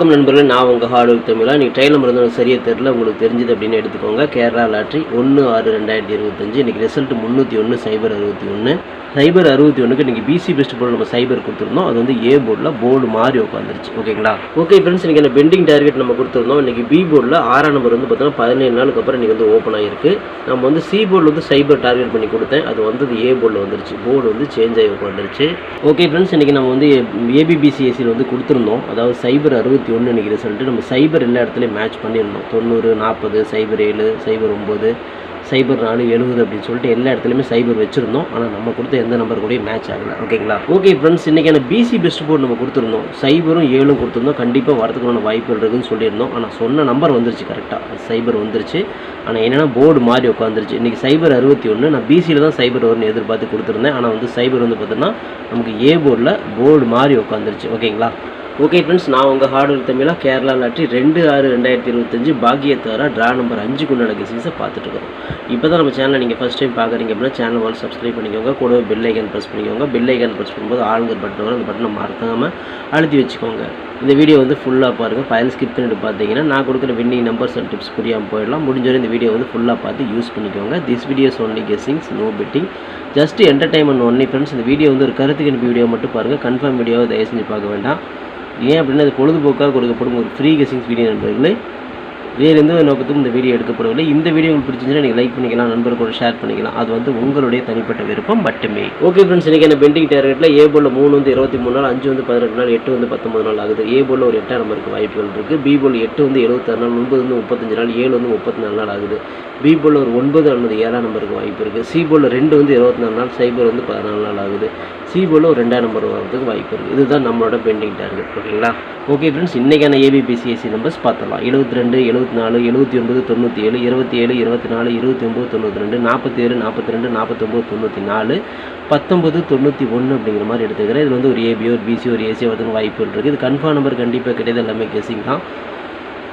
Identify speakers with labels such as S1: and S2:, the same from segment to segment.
S1: வணக்கம் நண்பர்களே நான் உங்கள் ஹார்டுவல் தமிழா. நீங்கள் ட்ரெயின் நம்பர் வந்து சரியாக தெரில உங்களுக்கு தெரிஞ்சது அப்படின்னு எடுத்துக்கோங்க. கேரளா லாட்ரி ஒன்று ஆறு ரெண்டாயிரத்தி இருபத்தஞ்சு. இன்றைக்கி ரிசல்ட் முந்நூற்றி ஒன்று சைபர் அறுபத்தி ஒன்று சைபர் அறுபத்தி ஒன்றுக்கு இன்றைக்கி பிசி பெஸ்ட் போர்டு நம்ம சைபர் கொடுத்துருந்தோம். அது வந்து ஏ போர்டில் போர்டு மாறி உட்காந்துருச்சு ஓகேங்களா ஓகே ஃப்ரெண்ட்ஸ் இன்றைக்கி அந்த பெண்டிங் டார்கெட் நம்ம கொடுத்துருந்தோம். இன்றைக்கி பி போர்டில் ஆறாம் நம்பர் வந்து பார்த்தோன்னா பதினேழு நாளுக்கு அப்புறம் இன்றைக்கி வந்து ஓப்பன் ஆகிருக்கு நம்ம வந்து சி போர்டில் வந்து சைபர் டார்கெட் பண்ணி கொடுத்தேன். அது வந்து ஏ போர்டில் வந்துருச்சு. போர்டு வந்து சேஞ்ச் ஆகி உட்காந்துருச்சு ஓகே ஃப்ரெண்ட்ஸ் இன்றைக்கி நம்ம வந்து ஏபிபிசிஎஸ்சியில் வந்து கொடுத்துருந்தோம். அதாவது சைபர் அறுபத்தி ஒன்று நினைக்கிறேன் சொல்லிட்டு நம்ம சைபர் எல்லா இடத்துலையும் மேட்ச் பண்ணியிருந்தோம். தொண்ணூறு நாற்பது சைபர் ஏழு சைபர் ஒம்பது சைபர் நாலு எழுபது அப்படின்னு சொல்லிட்டு எல்லா இடத்துலையுமே சைபர் வச்சுருந்தோம். ஆனால் நம்ம கொடுத்த எந்த நம்பர் கூடயும் மேட்ச் ஆகலை. ஓகேங்களா ஓகே ஃப்ரெண்ட்ஸ் இன்றைக்கான பிசி பெஸ்ட் போர்டு நம்ம கொடுத்துருந்தோம். சைபரும் ஏழும் கொடுத்துருந்தோம். கண்டிப்பாக வரதுக்கான வாய்ப்புகள் இருக்குதுன்னு சொல்லியிருந்தோம். ஆனால் சொன்ன நம்பர் வந்துருச்சு கரெக்டாக சைபர் வந்துருச்சு. ஆனால் என்னென்னா போர்டு மாறி உட்காந்துருச்சு இன்றைக்கி சைபர் அறுபத்தி ஒன்று நான் பிசியில் தான் சைபர் வரும்னு எதிர்பார்த்து கொடுத்துருந்தேன். ஆனால் வந்து சைபர் வந்து பார்த்தோன்னா நமக்கு ஏ போர்டில் போர்டு மாறி உட்காந்துருச்சு ஓகேங்களா ஓகே ஃப்ரெண்ட்ஸ் நான் உங்கள் ஹார்ட்வேர் தமிழா கேரளா லாட்ரி ரெண்டு ஆறு ரெண்டாயிரத்தி இருபத்தஞ்சு பாக்கியத்தாரா ட்ரா நம்பர் அஞ்சுக்கு உண்டான கெசிங்ஸை பார்த்துட்ருக்கோம் இப்போ தான் நம்ம சேனலை நீங்கள் ஃபஸ்ட் டைம் பார்க்குறீங்க அப்படின்னா சேனல் வந்து சப்ஸ்கிரைப் பண்ணிக்கோங்க. கூடவே பெல் ஐக்கன் ப்ரெஸ் பண்ணிக்கோங்க. பெல் ஐக்கன் ப்ரெஸ் பண்ணும்போது ஆளுங்க பட்டன் வரும். அந்த பட்டனை மறக்காமல் அழுத்தி வச்சுக்கோங்க. இந்த வீடியோ வந்து ஃபுல்லாக பாருங்கள் ஃபைல் ஸ்கிப் பண்ணிட்டு பார்த்தீங்கன்னா நான் கொடுக்குற வின்னிங் நம்பர்ஸ் அண்ட் டிப்ஸ் புரியாமல் போயிடலாம். முடிஞ்சவரை இந்த வீடியோ வந்து ஃபுல்லாக பார்த்து யூஸ் பண்ணிக்கோங்க. This videos only guessings no betting just entertainment only friends இந்த வீடியோ வந்து ஒரு கருத்துக்கு அனுப்பி வீடியோ மட்டும் பாருங்கள் கன்ஃபார்ம் வீடியோவை தயவு செஞ்சு பார்க்க வேண்டாம். ஏன் அப்படின்னா அது பொழுதுபோக்காக கொடுக்கப்படும் ஒரு ஃப்ரீ கெஸிங்ஸ் வீடியோ நண்பர்களே வேறு எந்த நோக்கத்துக்கும் இந்த வீடியோ எடுக்கப்படவில்லை. இந்த வீடியோ உங்களுக்கு பிடிச்சிருந்தா நீங்கள் லைக் பண்ணிக்கலாம் நண்பர்களோட ஷேர் பண்ணிக்கலாம். அது வந்து உங்களுடைய தனிப்பட்ட விருப்பம் மட்டுமே. ஓகே ஃப்ரெண்ட்ஸ் இன்றைக்கி என்ன பெண்டிங் டார்கெட்டில் ஏ போலில் மூணு வந்து இருபத்தி மூணு நாள் அஞ்சு வந்து பதினெட்டு நாள் எட்டு வந்து பத்தொம்பது நாள் ஆகுது. ஏ போலில் ஒரு எட்டாம் நம்பருக்கு வாய்ப்புகள் இருக்குது பி போல் எட்டு வந்து எழுபத்தாறு நாள் ஒன்பது வந்து முப்பத்தஞ்சு நாள் ஏழு வந்து முப்பத்தி நாலு நாள் ஆகுது. பி போல் ஒரு ஒன்பது அல்லது ஏழாம் நம்பருக்கு வாய்ப்பு இருக்குது சி போல் ரெண்டு வந்து இருபத்தி நாலு நாள் சைபர் வந்து பதினாலு நாள் ஆகுது. சி போல் ஒரு ரெண்டாம் நம்பர் வரதுக்கு வாய்ப்பு இருக்குது இதுதான் நம்மளோட பெண்டிங் டார்கெட் ஓகேங்களா ஓகே ஃப்ரெண்ட்ஸ் இன்றைக்கான ஏபிபிசிஎஸ்சி நம்பர்ஸ் பார்த்தலாம் எழுபத்தி ரெண்டு எழுபத்தி நாலு எழுபத்தி ஒன்பது தொண்ணூற்றி ஏழு இருபத்தி ஏழு இருபத்தி நாலு இருபத்தி ஒம்பது தொண்ணூற்றி ரெண்டு நாற்பத்தி ஏழு நாற்பத்தி ரெண்டு நாற்பத்தொம்பது தொண்ணூற்றி நாலு பத்தொம்பது தொண்ணூற்றி ஒன்று அப்படிங்கிற மாதிரி எடுத்துக்கிறேன். இது வந்து ஒரு ஏபி ஒரு பிசி ஒரு ஏசி வரதுக்கு வாய்ப்புகள் இருக்குது இது கன்ஃபார்ம் நம்பர் கண்டிப்பாக கிடையாது. எல்லாமே கெஸிங் தான்.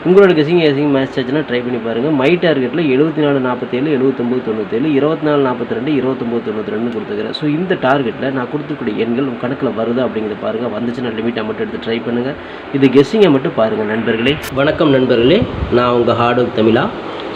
S1: உங்களோட கெசிங் ஏசிங் மேட்ச் ஆச்சுன்னா ட்ரை பண்ணி பாருங்கள் மை டார்கெட்டில் எழுபத்தி நாலு நாற்பத்தேழு எழுபத்தொம்பது தொண்ணூற்றேழு இருபத்தி நாலு நாற்பத்தி ரெண்டு இருபத்தொம்பது தொண்ணூற்றி ரெண்டு கொடுத்துக்கிறேன் ஸோ இந்த டார்கெட்டில் நான் கொடுத்துக்கூடிய எண்கள் உங்கள் கணக்கில் வருதா அப்படிங்கிறத பாருங்கள் வந்துச்சுன்னா லிமிட்டை மட்டும் எடுத்து ட்ரை பண்ணுங்கள் இது கெஸ்ஸிங்கை மட்டும் பாருங்கள் நண்பர்களே. வணக்கம் நண்பர்களே. நான் உங்கள் ஹார்ட் ஒர்க் தமிழா.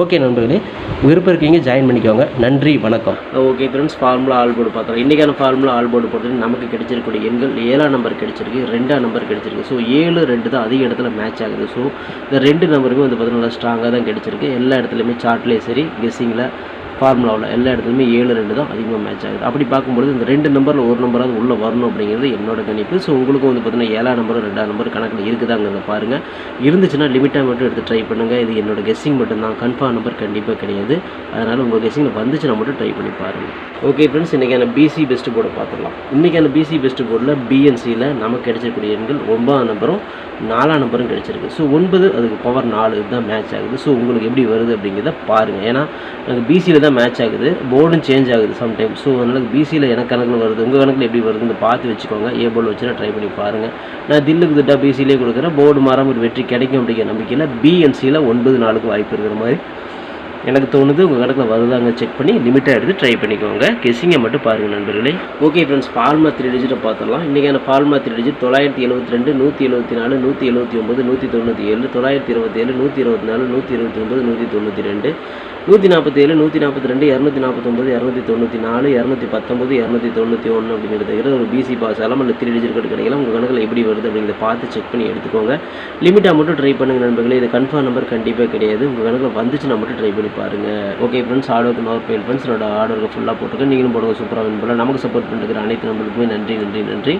S1: ஓகே நண்பர்களே விருப்பம் இருக்கீங்க ஜாயின் பண்ணிக்கோங்க. நன்றி வணக்கம். Okay friends formula all board பார்க்குறோம் இன்றைக்கான ஃபார்முலா ஆல் போர்டு பொறுத்து நமக்கு கிடைச்சிருக்கூடிய எண்கள் ஏழாம் நம்பர் கிடைச்சிருக்கு ரெண்டாம் நம்பர் கிடைச்சிருக்கு. ஸோ ஏழு ரெண்டு தான் அதிக இடத்துல மேட்ச் ஆகுது. ஸோ இந்த ரெண்டு நம்பருமே வந்து பார்த்தீங்கன்னா நல்லா ஸ்ட்ராங்காக தான் கிடைச்சிருக்கு. எல்லா இடத்துலையுமே சார்ட்லேயும் சரி கெஸ்ஸிங்கில் ஃபார்முலாவில் எல்லா இடத்துலையுமே ஏழு ரெண்டு தான் அதிகமாக மேட்ச் ஆகுது. அப்படி பார்க்கும்பொழுது இந்த ரெண்டு நம்பரில் ஒரு நம்பராவது உள்ளே வரணும் அப்படிங்கிறது என்னோட கணிப்பு. ஸோ உங்களுக்கும் வந்து பார்த்தீங்கன்னா ஏழாம் நம்பரும் ரெண்டாம் நம்பர் கணக்கில் இருக்குதாங்கிறத பாருங்கள் இருந்துச்சுன்னா லிமிட்டாக மட்டும் எடுத்து ட்ரை பண்ணுங்கள் இது என்னோட கெஸ்ஸிங் மட்டும்தான். கன்ஃபார்ம் நம்பர் கண்டிப்பாக கிடையாது. அதனால் உங்கள் கெஸ்ஸிங்கில் வந்துச்சுன்னா மட்டும் ட்ரை பண்ணி பாருங்கள் ஓகே ஃப்ரெண்ட்ஸ் இன்றைக்கான பிசி பெஸ்ட் போர்டை பார்த்துடலாம். இன்றைக்கான பிசி பெஸ்ட் போர்டில் பிஎன்சியில் நமக்கு கிடைச்சிருக்கூடிய எண்கள் ஒன்பதாம் நம்பரும் நாலாம் நம்பரும் கிடைச்சிருக்கு. ஸோ ஒன்பது அதுக்கு பவர் நாலு தான் மேட்ச் ஆகுது. ஸோ உங்களுக்கு எப்படி வருது அப்படிங்கிறத பாருங்கள் ஏன்னா எனக்கு பிசியில் தான் மேட்ச் ஆகுது. போர்டும் சேஞ்ச் ஆகுது சம்டைம் ஸோ அதனால் பிசியில் எனக்கு கணக்கில் வருது. உங்கள் கணக்கில் எப்படி வருதுன்னு பார்த்து வச்சுக்கோங்க. ஏ போர்டு வச்சுனா ட்ரை பண்ணி பாருங்கள் நான் தில்லுக்கு திட்டா பிசியிலே கொடுக்குறேன். போர்டு மாறாமல் ஒரு வெற்றி கிடைக்கும் அப்படிங்கிற நம்பிக்கையில் பிஎன்சியில் ஒன்பது நாளுக்கு வாய்ப்பு இருக்கிற மாதிரி எனக்கு தோணுது உங்கள் கணக்கில் வருதாங்க செக் பண்ணி லிமிட்டாக எடுத்து ட்ரை பண்ணிக்கோங்க. கெஸிங்கை மட்டும் பாருங்கள் நண்பர்களே. ஓகே ஃப்ரெண்ட்ஸ் ஃபார்மா த்ரீ டிஜிட்டை பார்த்துடலாம். இன்றைக்கான ஃபார்மா த்ரீ டிஜிட் தொள்ளாயிரத்தி எழுபத்தி ரெண்டு நூற்றி எழுபத்தி நாலு நூற்றி எழுபத்தி ஒம்பது நூற்றி தொண்ணூற்றி ஏழு தொள்ளாயிரத்தி இருபத்தி ஏழு நூற்றி இருபத்தி நாலு நூற்றி இருபத்தி ஒம்பது நூற்றி தொண்ணூற்றி ரெண்டு நூற்றி நாற்பத்தி ஏழு நூற்றி நாற்பத்தி ரெண்டு இரநூத்தி நாற்பத்தொம்பது இரநூத்தி தொண்ணூற்றி நாலு இரநூத்தி பத்தொம்பது இரநூத்தி தொண்ணூற்றி ஒன்று அப்படிங்கிறது ஒரு பிசி பாஸ் எல்லாம் இல்லை த்ரீ டிஜிட் கூட கிடைக்கலாம் உங்கள் கணக்கில் எப்படி வருது அப்படிங்கிறத பார்த்து செக் பண்ணி எடுத்துக்கோங்க. லிமிட்டாக மட்டும் ட்ரை பண்ணுங்கள் நண்பர்களே. இது கன்ஃபார்ம் நம்பர் கண்டிப்பாக கிடையாது. உங்கள் கணக்கில் வந்துச்சுன்னா மட்டும் ட்ரை பண்ணி பாருங்கள் ஓகே ஃப்ரெண்ட்ஸ் ஆர்டருக்கு நோர் பெயின் ஃப்ரெண்ட்ஸ் என்னோட ஆர்டருக்கு ஃபுல்லாக போட்டுருக்கேன் நீங்களும் போடுங்க சூப்பராக வின் பண்ணலாம். நமக்கு சப்போர்ட் பண்ணிருக்கிற அனைத்து நம்பருக்குமே நன்றி நன்றி நன்றி.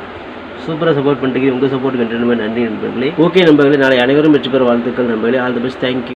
S1: சூப்பராக சப்போர்ட் பண்ணுறீங்க உங்கள் சப்போர்ட் கண்டிப்பாக நன்றி நண்பர்களே. ஓகே நண்பர்களே நாளை அனைவரும் வெற்றி பெற வாழ்த்துக்கள் நண்பர்களே. All the best thank you